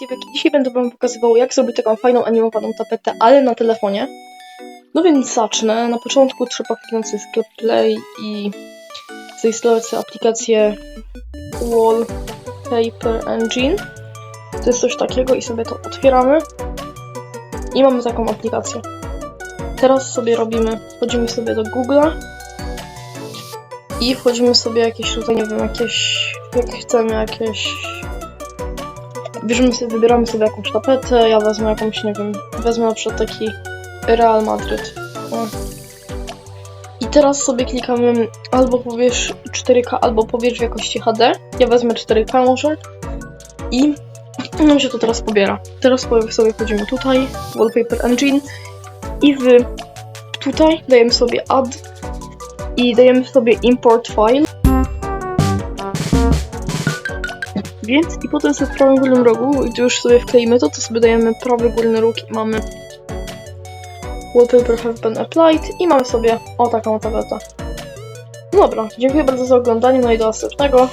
I dzisiaj będę wam pokazywał jak zrobić taką fajną animowaną tapetę, ale na telefonie. No więc zacznę. Na początku trzeba kliknąć sobie sklep Play i zainstalować sobie aplikację Wallpaper Engine. To jest coś takiego i sobie to otwieramy. I mamy taką aplikację. Teraz sobie robimy, wchodzimy sobie do Google'a i wchodzimy sobie jakieś tutaj, nie wiem, jakieś, jak chcemy jakieś bierzemy sobie, wybieramy sobie jakąś tapetę, ja wezmę jakąś, nie wiem, wezmę na przykład taki Real Madryt. O. I teraz sobie klikamy albo powiesz 4K, albo powiesz w jakości HD. Ja wezmę 4K może. I nam się to teraz pobiera. Teraz sobie wchodzimy tutaj, Wallpaper Engine i w tutaj dajemy sobie add i dajemy sobie import file. Więc i potem sobie w prawym górnym rogu, gdy już sobie wkleimy to, to sobie dajemy prawy górny róg i mamy Wallpaper have been applied i mamy sobie o taką tabletę. No Dobra, dziękuję bardzo za oglądanie, no i do następnego.